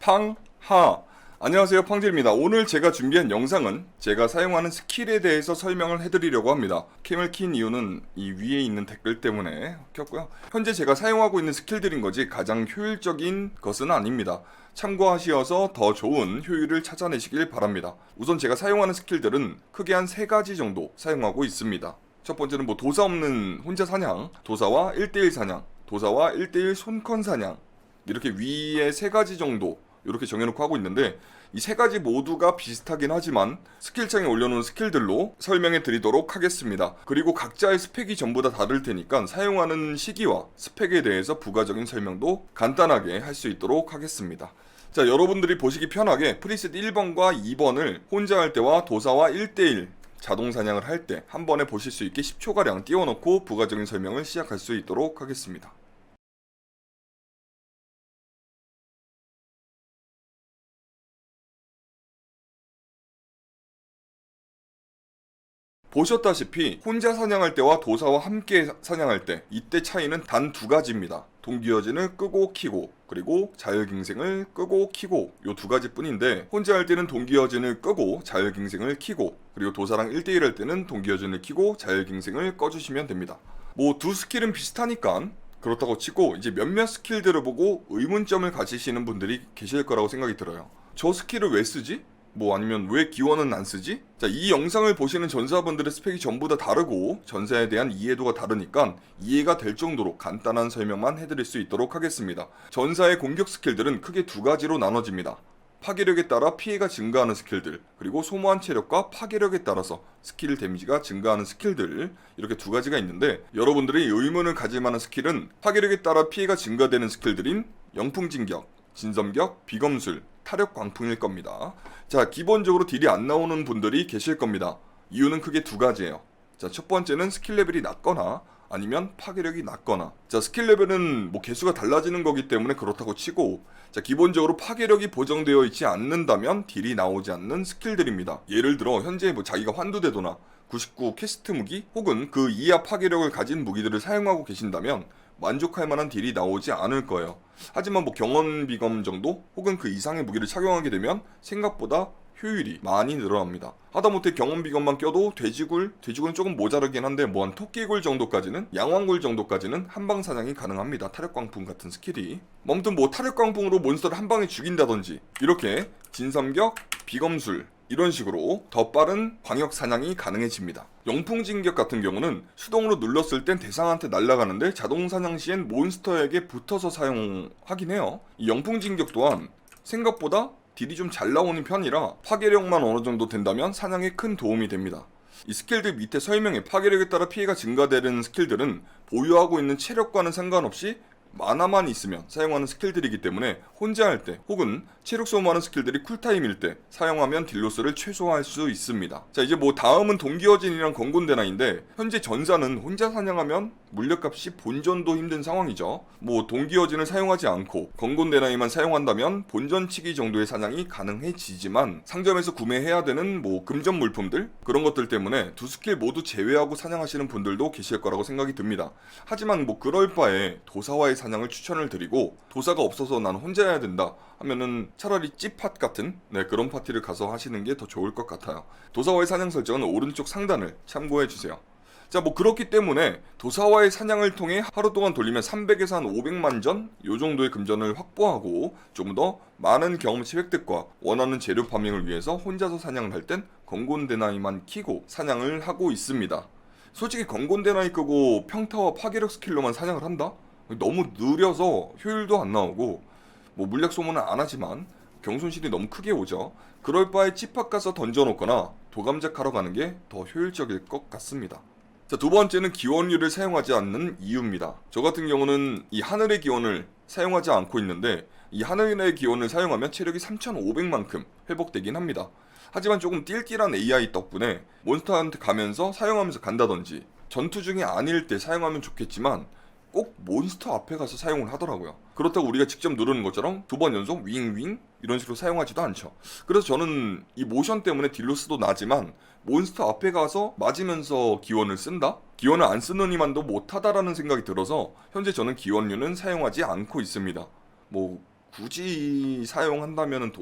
팡하. 안녕하세요 팡질입니다. 오늘 제가 준비한 영상은 제가 사용하는 스킬에 대해서 설명을 해드리려고 합니다. 캠을 킨 이유는 이 위에 있는 댓글 때문에 켰고요. 현재 제가 사용하고 있는 스킬들인 거지 가장 효율적인 것은 아닙니다. 참고하시어서 더 좋은 효율을 찾아내시길 바랍니다. 우선 제가 사용하는 스킬들은 크게 한세 가지 정도 사용하고 있습니다. 첫 번째는 뭐 도사 없는 혼자 사냥 도사와 1대1 사냥 도사와 1대1 손컨 사냥 이렇게 위에 세 가지 정도 이렇게 정해놓고 하고 있는데 이 세 가지 모두가 비슷하긴 하지만 스킬창에 올려놓은 스킬들로 설명해 드리도록 하겠습니다. 그리고 각자의 스펙이 전부 다 다를 테니까 사용하는 시기와 스펙에 대해서 부가적인 설명도 간단하게 할 수 있도록 하겠습니다. 자, 여러분들이 보시기 편하게 프리셋 1번과 2번을 혼자 할 때와 도사와 1대1 자동 사냥을 할 때 한 번에 보실 수 있게 10초가량 띄워놓고 부가적인 설명을 시작할 수 있도록 하겠습니다. 보셨다시피 혼자 사냥할 때와 도사와 함께 사냥할 때 이때 차이는 단 두 가지입니다. 동기어진을 끄고 키고 그리고 자율갱생을 끄고 키고 요 두 가지뿐인데 혼자 할 때는 동기어진을 끄고 자율갱생을 키고 그리고 도사랑 1대1 할 때는 동기어진을 키고 자율갱생을 꺼주시면 됩니다. 뭐 두 스킬은 비슷하니까 그렇다고 치고 이제 몇몇 스킬들을 보고 의문점을 가지시는 분들이 계실 거라고 생각이 들어요. 저 스킬을 왜 쓰지? 뭐 아니면 왜 기원은 안 쓰지? 자, 이 영상을 보시는 전사분들의 스펙이 전부 다 다르고 전사에 대한 이해도가 다르니까 이해가 될 정도로 간단한 설명만 해드릴 수 있도록 하겠습니다. 전사의 공격 스킬들은 크게 두 가지로 나눠집니다. 파괴력에 따라 피해가 증가하는 스킬들, 그리고 소모한 체력과 파괴력에 따라서 스킬 데미지가 증가하는 스킬들, 이렇게 두 가지가 있는데, 여러분들이 의문을 가질 만한 스킬은 파괴력에 따라 피해가 증가되는 스킬들인 영풍진격, 진섬격, 비검술, 타력 광풍일 겁니다. 자, 기본적으로 딜이 안 나오는 분들이 계실 겁니다. 이유는 크게 두 가지예요. 자, 첫 번째는 스킬 레벨이 낮거나 아니면 파괴력이 낮거나. 자, 스킬 레벨은 뭐 개수가 달라지는 거기 때문에 그렇다고 치고 자, 기본적으로 파괴력이 보정되어 있지 않는다면 딜이 나오지 않는 스킬들입니다. 예를 들어 현재 뭐 자기가 환두대도나 99 캐스트 무기 혹은 그 이하 파괴력을 가진 무기들을 사용하고 계신다면 만족할 만한 딜이 나오지 않을 거예요. 하지만 뭐 경원 비검 정도 혹은 그 이상의 무기를 착용하게 되면 생각보다 효율이 많이 늘어납니다. 하다못해 경원 비검만 껴도 돼지굴, 돼지굴은 조금 모자르긴 한데 뭐 한 토끼굴 정도까지는 양왕굴 정도까지는 한방 사냥이 가능합니다. 타력광풍 같은 스킬이. 뭐 아무튼 뭐 타력광풍으로 몬스터를 한 방에 죽인다든지 이렇게 진섬격, 비검술 이런 식으로 더 빠른 광역 사냥이 가능해집니다. 영풍 진격 같은 경우는 수동으로 눌렀을 땐 대상한테 날아가는데 자동 사냥 시엔 몬스터에게 붙어서 사용하긴 해요. 이 영풍 진격 또한 생각보다 딜이 좀 잘 나오는 편이라 파괴력만 어느 정도 된다면 사냥에 큰 도움이 됩니다. 이 스킬들 밑에 설명에 파괴력에 따라 피해가 증가되는 스킬들은 보유하고 있는 체력과는 상관없이 만화만 있으면 사용하는 스킬들이기 때문에 혼자 할 때 혹은 체력 소모하는 스킬들이 쿨타임일 때 사용하면 딜로스를 최소화할 수 있습니다. 자 이제 뭐 다음은 동기어진이랑 건곤대나인데 현재 전사는 혼자 사냥하면 물력값이 본전도 힘든 상황이죠. 뭐 동기어진을 사용하지 않고 건곤대나이만 사용한다면 본전치기 정도의 사냥이 가능해지지만 상점에서 구매해야 되는 뭐 금전 물품들 그런 것들 때문에 두 스킬 모두 제외하고 사냥하시는 분들도 계실 거라고 생각이 듭니다. 하지만 뭐 그럴 바에 도사와의 사냥을 추천을 드리고 도사가 없어서 난 혼자 해야 된다 하면은 차라리 찌팟 같은 네, 그런 파티를 가서 하시는 게 더 좋을 것 같아요. 도사와의 사냥 설정은 오른쪽 상단을 참고해 주세요. 자, 뭐 그렇기 때문에 도사와의 사냥을 통해 하루 동안 돌리면 300에서 한 500만 전 요 정도의 금전을 확보하고 좀 더 많은 경험치 획득과 원하는 재료 파밍을 위해서 혼자서 사냥을 할 땐 건곤대나이만 키고 사냥을 하고 있습니다. 솔직히 건곤대나이 끄고 평타와 파괴력 스킬로만 사냥을 한다? 너무 느려서 효율도 안 나오고 뭐 물약 소모는 안 하지만 경손실이 너무 크게 오죠. 그럴 바에 찌팍 가서 던져놓거나 도감작하러 가는 게 더 효율적일 것 같습니다. 자, 두 번째는 기원류를 사용하지 않는 이유입니다. 저 같은 경우는 이 하늘의 기원을 사용하지 않고 있는데 이 하늘의 기원을 사용하면 체력이 3,500만큼 회복되긴 합니다. 하지만 조금 띨띨한 AI 덕분에 몬스터한테 가면서 사용하면서 간다든지 전투 중이 아닐 때 사용하면 좋겠지만 꼭 몬스터 앞에 가서 사용을 하더라고요. 그렇다고 우리가 직접 누르는 것처럼 두 번 연속 윙윙 이런 식으로 사용하지도 않죠. 그래서 저는 이 모션 때문에 딜로스도 나지만 몬스터 앞에 가서 맞으면서 기원을 쓴다? 기원을 안 쓰는 이만도 못하다라는 생각이 들어서 현재 저는 기원류는 사용하지 않고 있습니다. 뭐 굳이 사용한다면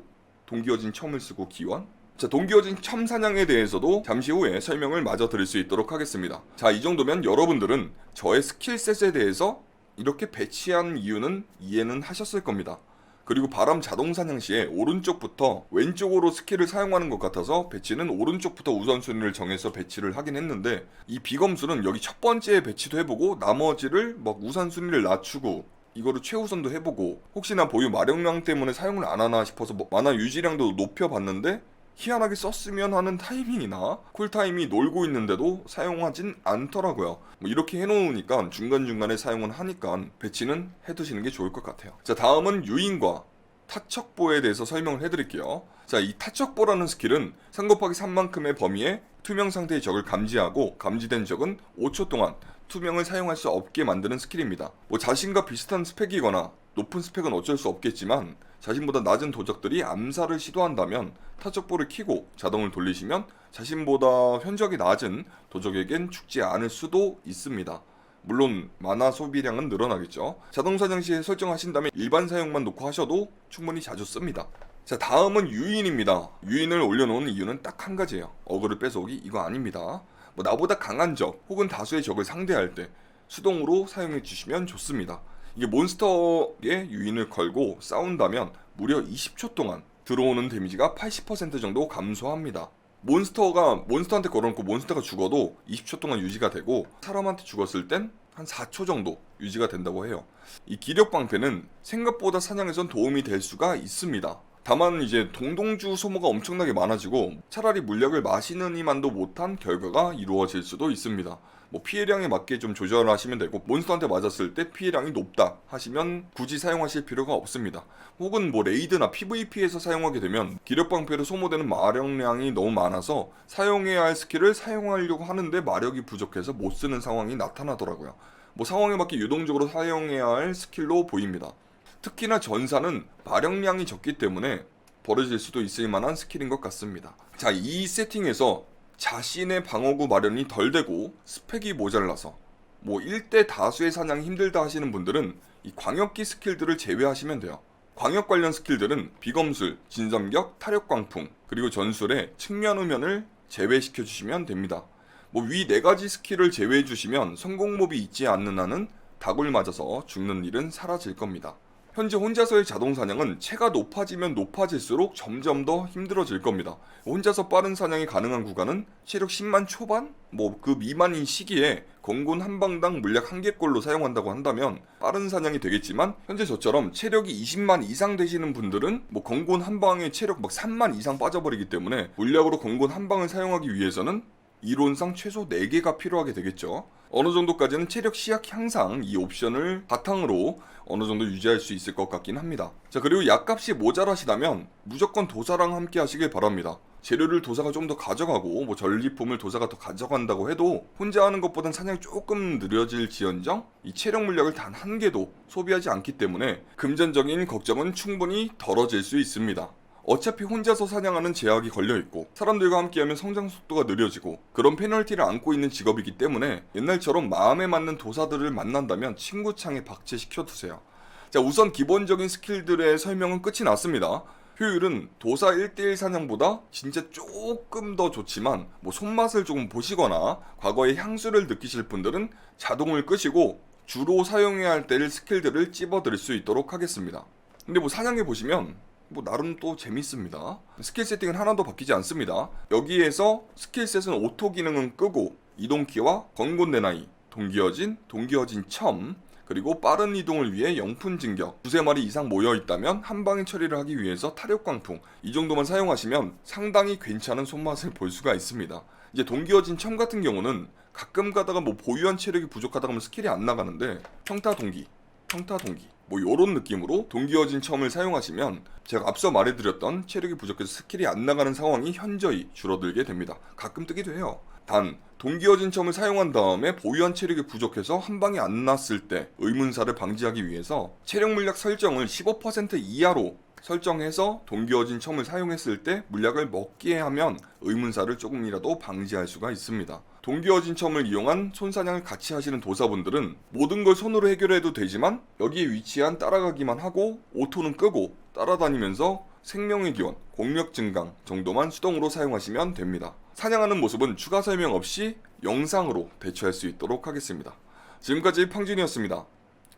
동기어진 첨을 쓰고 기원? 자, 동기어진 첨 사냥에 대해서도 잠시 후에 설명을 마저 드릴 수 있도록 하겠습니다. 자, 이 정도면 여러분들은 저의 스킬셋에 대해서 이렇게 배치한 이유는 이해는 하셨을 겁니다. 그리고 바람 자동 사냥 시에 오른쪽부터 왼쪽으로 스킬을 사용하는 것 같아서 배치는 오른쪽부터 우선순위를 정해서 배치를 하긴 했는데 이 비검술은 여기 첫 번째에 배치도 해보고 나머지를 막 우선순위를 낮추고 이거를 최우선도 해보고 혹시나 보유 마력량 때문에 사용을 안 하나 싶어서 뭐 만화 유지량도 높여봤는데 희한하게 썼으면 하는 타이밍이나 쿨타임이 놀고 있는데도 사용하진 않더라고요. 뭐 이렇게 해놓으니까 중간중간에 사용은 하니까 배치는 해두시는 게 좋을 것 같아요. 자, 다음은 유인과 타척보에 대해서 설명을 해드릴게요. 자, 이 타척보라는 스킬은 3 곱하기 3만큼의 범위에 투명 상태의 적을 감지하고 감지된 적은 5초 동안 투명을 사용할 수 없게 만드는 스킬입니다. 뭐 자신과 비슷한 스펙이거나 높은 스펙은 어쩔 수 없겠지만 자신보다 낮은 도적들이 암살을 시도한다면 타적보를 키고 자동을 돌리시면 자신보다 현저하게 낮은 도적에겐 죽지 않을 수도 있습니다. 물론 만화 소비량은 늘어나겠죠. 자동 사냥 시에 설정하신 다면 일반 사용만 놓고 하셔도 충분히 자주 씁니다. 자 다음은 유인입니다. 유인을 올려놓은 이유는 딱 한 가지예요. 어그를 뺏어오기 이거 아닙니다. 뭐 나보다 강한 적 혹은 다수의 적을 상대할 때 수동으로 사용해 주시면 좋습니다. 이게 몬스터에 유인을 걸고 싸운다면 무려 20초 동안 들어오는 데미지가 80% 정도 감소합니다. 몬스터가 몬스터한테 걸어놓고 몬스터가 죽어도 20초 동안 유지가 되고 사람한테 죽었을 땐 한 4초 정도 유지가 된다고 해요. 이 기력 방패는 생각보다 사냥에선 도움이 될 수가 있습니다. 다만 이제 동동주 소모가 엄청나게 많아지고 차라리 물약을 마시느니만도 못한 결과가 이루어질 수도 있습니다. 뭐 피해량에 맞게 좀 조절하시면 되고 몬스터한테 맞았을 때 피해량이 높다 하시면 굳이 사용하실 필요가 없습니다. 혹은 뭐 레이드나 PVP에서 사용하게 되면 기력 방패로 소모되는 마력량이 너무 많아서 사용해야 할 스킬을 사용하려고 하는데 마력이 부족해서 못 쓰는 상황이 나타나더라고요. 뭐 상황에 맞게 유동적으로 사용해야 할 스킬로 보입니다. 특히나 전사는 마력량이 적기 때문에 벌어질 수도 있을 만한 스킬인 것 같습니다. 자, 이 세팅에서 자신의 방어구 마련이 덜 되고 스펙이 모자라서 뭐 1대 다수의 사냥이 힘들다 하시는 분들은 이 광역기 스킬들을 제외하시면 돼요. 광역 관련 스킬들은 비검술, 진섬격, 타력광풍, 그리고 전술의 측면 후면을 제외시켜 주시면 됩니다. 뭐 위 네 가지 스킬을 제외해 주시면 성공몹이 있지 않는 한은 닭을 맞아서 죽는 일은 사라질 겁니다. 현재 혼자서의 자동 사냥은 체가 높아지면 높아질수록 점점 더 힘들어질 겁니다. 혼자서 빠른 사냥이 가능한 구간은 체력 10만 초반? 뭐 그 미만인 시기에 건곤 한 방당 물약 한 개꼴로 사용한다고 한다면 빠른 사냥이 되겠지만 현재 저처럼 체력이 20만 이상 되시는 분들은 뭐 건곤 한 방에 체력 막 3만 이상 빠져버리기 때문에 물약으로 건곤 한 방을 사용하기 위해서는 이론상 최소 4개가 필요하게 되겠죠. 어느 정도까지는 체력 시약 향상 이 옵션을 바탕으로 어느 정도 유지할 수 있을 것 같긴 합니다. 자, 그리고 약값이 모자라시다면 무조건 도사랑 함께 하시길 바랍니다. 재료를 도사가 좀 더 가져가고 뭐 전리품을 도사가 더 가져간다고 해도 혼자 하는 것보단 사냥이 조금 느려질 지연정 이 체력 물약을 단 한 개도 소비하지 않기 때문에 금전적인 걱정은 충분히 덜어질 수 있습니다. 어차피 혼자서 사냥하는 제약이 걸려있고 사람들과 함께하면 성장 속도가 느려지고 그런 페널티를 안고 있는 직업이기 때문에 옛날처럼 마음에 맞는 도사들을 만난다면 친구창에 박제시켜 두세요. 자 우선 기본적인 스킬들의 설명은 끝이 났습니다. 효율은 도사 1대1 사냥보다 진짜 조금 더 좋지만 뭐 손맛을 조금 보시거나 과거의 향수를 느끼실 분들은 자동을 끄시고 주로 사용해야 할 때를 스킬들을 찝어드릴 수 있도록 하겠습니다. 근데 뭐 사냥해 보시면 뭐 나름 또 재밌습니다. 스킬 세팅은 하나도 바뀌지 않습니다. 여기에서 스킬셋은 오토 기능은 끄고 이동키와 건곤 내나이, 동기어진, 동기어진 첨, 그리고 빠른 이동을 위해 영푼 진격 두세 마리 이상 모여 있다면 한 방에 처리를 하기 위해서 타력 광풍 이 정도만 사용하시면 상당히 괜찮은 손맛을 볼 수가 있습니다. 이제 동기어진 첨 같은 경우는 가끔 가다가 뭐 보유한 체력이 부족하다 하면 스킬이 안 나가는데 평타 동기, 평타 동기 뭐 요런 느낌으로 동기어진 첨을 사용하시면 제가 앞서 말해드렸던 체력이 부족해서 스킬이 안 나가는 상황이 현저히 줄어들게 됩니다. 가끔 뜨기도 해요. 단 동기어진 첨을 사용한 다음에 보유한 체력이 부족해서 한 방에 안 났을 때 의문사를 방지하기 위해서 체력 물약 설정을 15% 이하로 설정해서 동기어진 첨을 사용했을 때 물약을 먹게 하면 의문사를 조금이라도 방지할 수가 있습니다. 동기어진첨을 이용한 손사냥을 같이 하시는 도사분들은 모든 걸 손으로 해결해도 되지만 여기에 위치한 따라가기만 하고 오토는 끄고 따라다니면서 생명의 기원, 공력 증강 정도만 수동으로 사용하시면 됩니다. 사냥하는 모습은 추가 설명 없이 영상으로 대처할 수 있도록 하겠습니다. 지금까지 팡준이었습니다.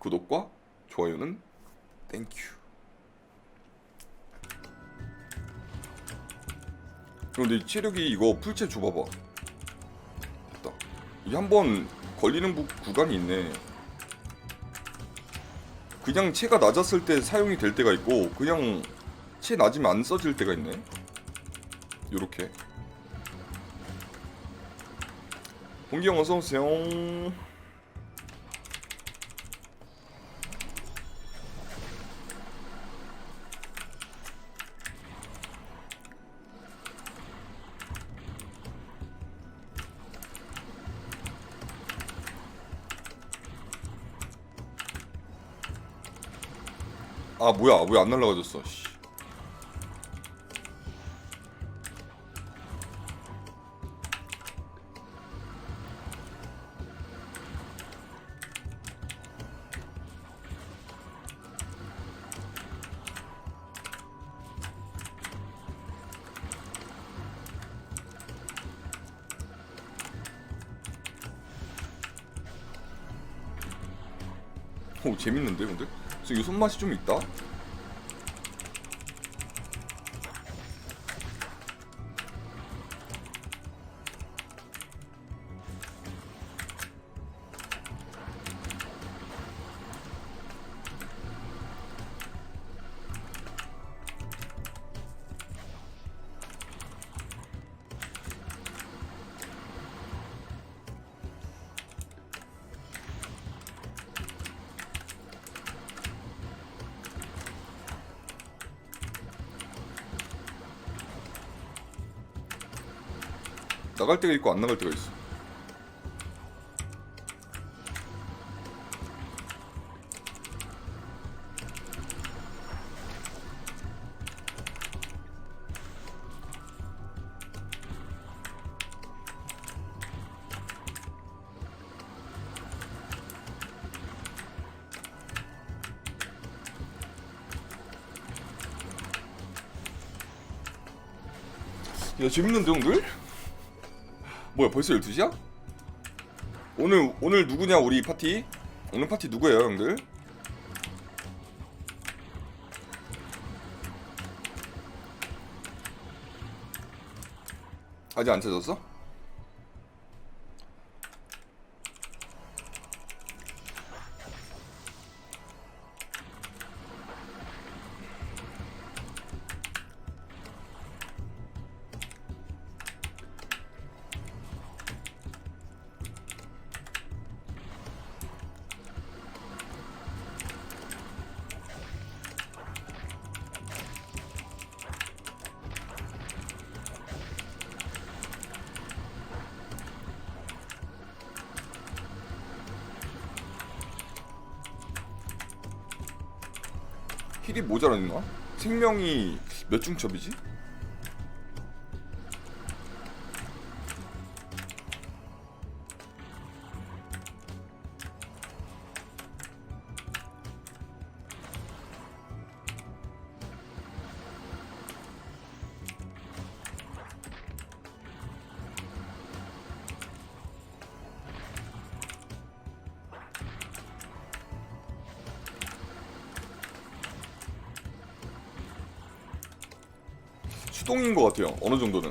구독과 좋아요는 땡큐. 근데 이 체력이 이거 풀체 줘봐봐. 이게 한번 걸리는 구, 구간이 있네. 그냥 체가 낮았을 때 사용이 될 때가 있고 그냥 체 낮으면 안 써질 때가 있네. 요렇게. 봉기형 어서 오세요. 아 뭐야 왜 안 날라가졌어 씨. 오 재밌는데 근데? 그래서 이거 손맛이 좀 있다? 나갈 때가 있고 안 나갈 때가 있어. 야 재밌는데 형들? 뭐야 벌써 12시야? 오늘 오늘 누구냐 우리 파티? 오늘 파티 누구예요 형들? 아직 안 찾았어? 힐이 모자랐나? 생명이 몇 중첩이지? 수동인 것 같아요. 어느 정도는.